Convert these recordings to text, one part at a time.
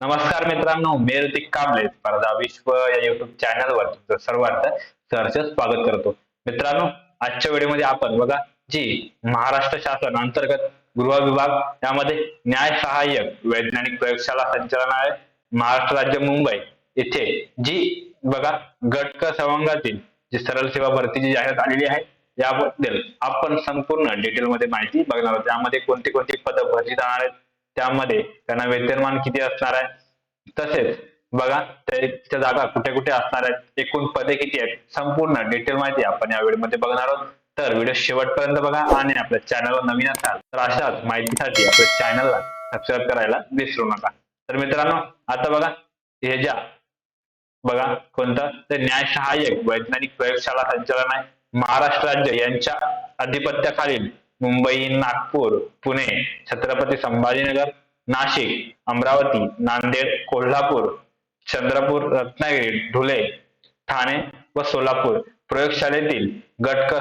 नमस्कार मित्रांनो मी ऋतिक कांबळे स्पर्धा विश्व या युट्यूब चॅनलवर तुमचं सर्वांचं सहर्ष स्वागत करतो. मित्रांनो आजच्या व्हिडिओमध्ये आपण बघा जी महाराष्ट्र शासन अंतर्गत गृह विभाग यामध्ये न्याय सहाय्यक वैज्ञानिक प्रयोगशाला संचालनालय महाराष्ट्र राज्य मुंबई येथे जी बघा गट क सवंगातील जी सरळ सेवा भरतीची जाहिरात आलेली आहे याबद्दल आपण संपूर्ण डिटेलमध्ये माहिती बघणार आहोत. त्यामध्ये कोणती कोणती पदं भरली जाणार आहेत त्यामध्ये त्यांना वेतनमान किती असणार आहे? तसेच बघा त्या जागा कुठे कुठे असणार आहेत? एकूण पदे किती आहेत? संपूर्ण डिटेल माहिती आपण या व्हिडिओमध्ये बघणार आहोत. तर व्हिडिओ शेवटपर्यंत बघा आणि आपल्या चॅनलवर नवीन असाल तर अशाच माहितीसाठी आपल्या चॅनलला सबस्क्राईब करायला विसरू नका. तर मित्रांनो आता बघा हे ज्या बघा कोणतं? तर न्याय सहाय्यक वैज्ञानिक प्रयोगशाला संचालनालय महाराष्ट्र राज्य यांच्या अधिपत्याखालील मुंबई नागपूर पुणे छत्रपती संभाजीनगर नाशिक अमरावती नांदेड कोल्हापूर चंद्रपूर रत्नागिरी धुळे ठाणे व सोलापूर. प्रयोगशाळेतील गट क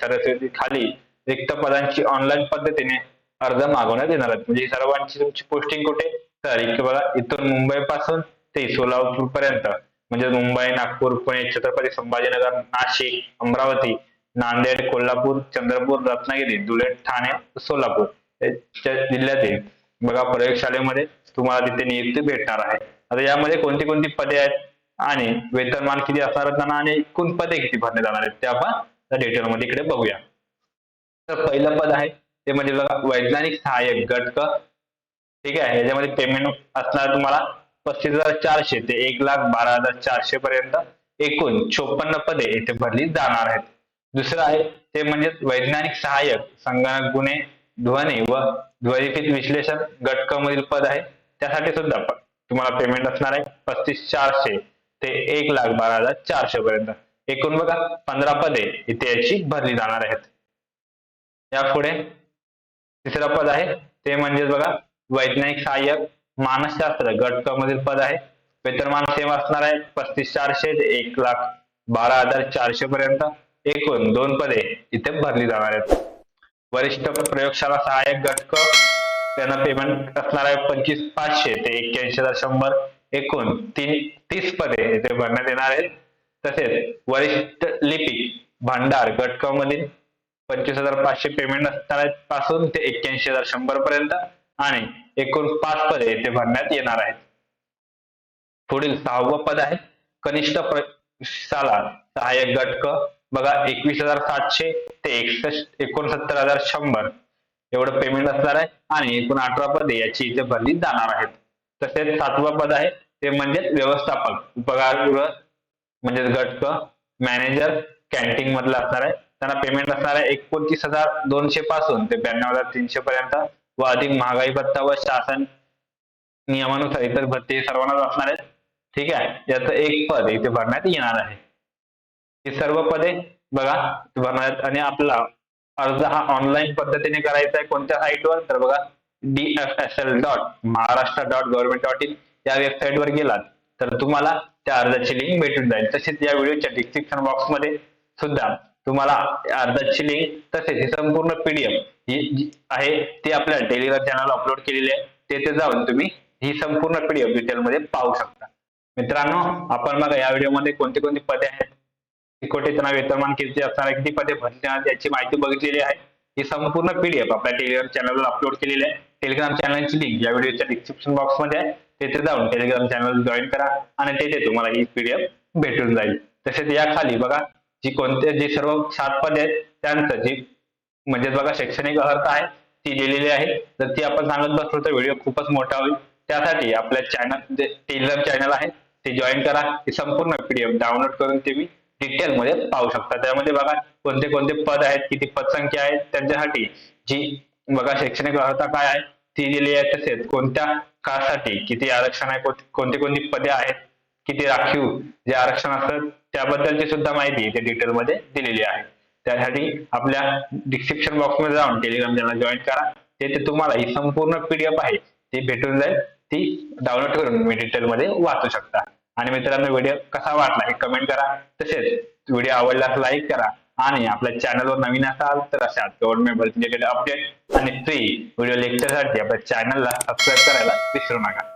सरस्वती खाली रिक्त पदांची ऑनलाईन पद्धतीने अर्ज मागवण्यात येणार आहेत. म्हणजे सर्वांची तुमची पोस्टिंग कुठे? तर इथे बघा इथून मुंबई पासून ते सोलापूर पर्यंत म्हणजे मुंबई नागपूर पुणे छत्रपती संभाजीनगर नाशिक अमरावती नांदेड कोल्हापूर चंद्रपूर रत्नागिरी धुळे ठाणे सोलापूर या जिल्ह्यातील बघा प्रयोगशाळेमध्ये तुम्हाला तिथे नियुक्ती भेटणार आहे. आता यामध्ये कोणती कोणती पदे आहेत आणि वेतनमान किती असणार त्यांना आणि एकूण पदे किती भरले जाणार आहेत ते आपण डिटेलमध्ये इकडे बघूया. तर पहिलं पद आहे ते म्हणजे बघा वैज्ञानिक सहाय्यक गटक ठीक आहे याच्यामध्ये पेमेंट असणार तुम्हाला पस्तीस हजार चारशे ते एक लाख बारा हजार चारशे पर्यंत एकूण चोपन्न पदे इथे भरली जाणार आहेत. दुसरं आहे ते म्हणजे वैज्ञानिक सहाय्यक संगणक गुन्हे ध्वनी व ध्वनिफित विश्लेषण घटक मधील पद आहे. त्यासाठी सुद्धा तुम्हाला पेमेंट असणार आहे पस्तीस चारशे ते एक लाख बारा हजार चारशे पर्यंत. एकूण बघा पंधरा पदे इथे याची भरली जाणार आहेत. यापुढे तिसरं पद आहे ते म्हणजे बघा वैज्ञानिक सहाय्यक मानसशास्त्र गट क मधील पद आहे. वेतनमान सेम असणार आहे पस्तीस चारशे ते एक लाख बारा हजार चारशे पर्यंत. एकूण दोन पदे इथे भरली जाणार आहेत. वरिष्ठ प्रयोगशाळा सहाय्यक घटक त्यांना पेमेंट असणार आहे पंचवीस पाचशे ते एक्क्याऐंशी हजार शंभर. एकूण तीन तीस पदे इथे भरण्यात येणार आहेत. तसेच वरिष्ठ लिपिक भांडार घटक मधील पंचवीस हजार पाचशे पेमेंट असणार आहेत पासून ते एक्क्याऐंशी हजार शंभर पर्यंत आणि एकूण पाच पदे इथे भरण्यात येणार आहेत. पुढील सहावं पद आहे कनिष्ठ प्रशाला सहाय्यक घटक बघा एकवीस हजार सातशे ते एकसष्ट एकोणसत्तर हजार शंभर एवढं पेमेंट असणार आहे आणि एकूण अठरा पदे याची इथे भरली जाणार आहेत. तसेच सातवं पद आहे ते म्हणजे व्यवस्थापक उपकारगृह म्हणजे घटक मॅनेजर कॅन्टीन मधलं असणार आहे. त्यांना पेमेंट असणार आहे एकोणतीस हजार दोनशे पासून ते ब्याण्णव हजार तीनशे पर्यंत. व अधिक महागाई भत्ता व शासन नियमानुसार इतर भत्ते सर्वांनाच असणार आहेत. ठीक आहे? याचं एक पद इथे भरण्यात येणार आहे. ही सर्व पदे बघा भरणार आणि आपला अर्ज हा ऑनलाईन पद्धतीने करायचा आहे. कोणत्या साईटवर तर बघा D F S L dot Maharashtra dot government dot in या वेबसाईटवर गेलात. तर तुम्हाला त्या अर्जाची लिंक भेटून जाईल. तसेच या व्हिडिओच्या डिस्क्रिप्शन बॉक्समध्ये सुद्धा तुम्हाला अर्जाची लिंक तसेच ही संपूर्ण पीडीएफ ही जी आहे ती आपल्या टेलिग्राम चॅनल अपलोड केलेली आहे. तेथे जाऊन तुम्ही ही संपूर्ण पीडीएफ डिटेलमध्ये पाहू शकता. मित्रांनो आपण बघा या व्हिडिओमध्ये कोणती कोणती पदे आहेत? कोठे त्यांना वेतनमान किती असणार आहे, किती पदे भरणार याची माहिती बघितलेली आहे. ही संपूर्ण पीडीएफ आपल्या टेलिग्राम चॅनलवर अपलोड केलेली आहे. टेलिग्राम चॅनलची लिंक या व्हिडिओच्या डिस्क्रिप्शन बॉक्समध्ये आहे. तेथे जाऊन टेलिग्राम चॅनल जॉईन करा आणि तेथे तुम्हाला ही पीडीएफ भेटून जाईल. तसेच या खाली बघा जी कोणते जे सर्व सात पदे आहेत त्यांचं जी म्हणजे बघा शैक्षणिक अर्थ आहे ती लिहिलेली आहे. जर ती आपण सांगत बसलो तर व्हिडिओ खूपच मोठा होईल. त्यासाठी आपल्या चॅनल जे टेलिग्राम चॅनल आहे ते जॉईन करा. ही संपूर्ण पीडीएफ डाउनलोड करून तुम्ही डिटेल मध्ये पाहू शकता. त्यामध्ये बघा कोणते कोणते पद आहेत किती पदसंख्या आहेत त्यांच्यासाठी जी बघा शैक्षणिक अर्हता काय आहे ती दिली आहे तसेच कोणत्या काळासाठी किती आरक्षण आहे कोणती कोणती पदे आहेत किती राखीव जे आरक्षण असतात त्याबद्दलची सुद्धा माहिती ते डिटेल मध्ये दिलेली आहे. त्यासाठी आपल्या डिस्क्रिप्शन बॉक्समध्ये जाऊन टेलिग्राम चॅनल जॉईन करा. तेथे तुम्हाला ही संपूर्ण पीडीएफ आहे ती भेटून जाईल ती डाउनलोड करून तुम्ही डिटेल मध्ये वाचू शकता. आणि मित्रांनो व्हिडिओ कसा वाटला हे कमेंट करा. तसेच व्हिडिओ आवडल्यास लाईक करा आणि आपल्या चॅनलवर नवीन असाल तर अशा गव्हर्नमेंट रिलेटेड अपडेट आणि फ्री व्हिडिओ लेक्चरसाठी आपल्या चॅनलला सबस्क्राईब करायला विसरू नका.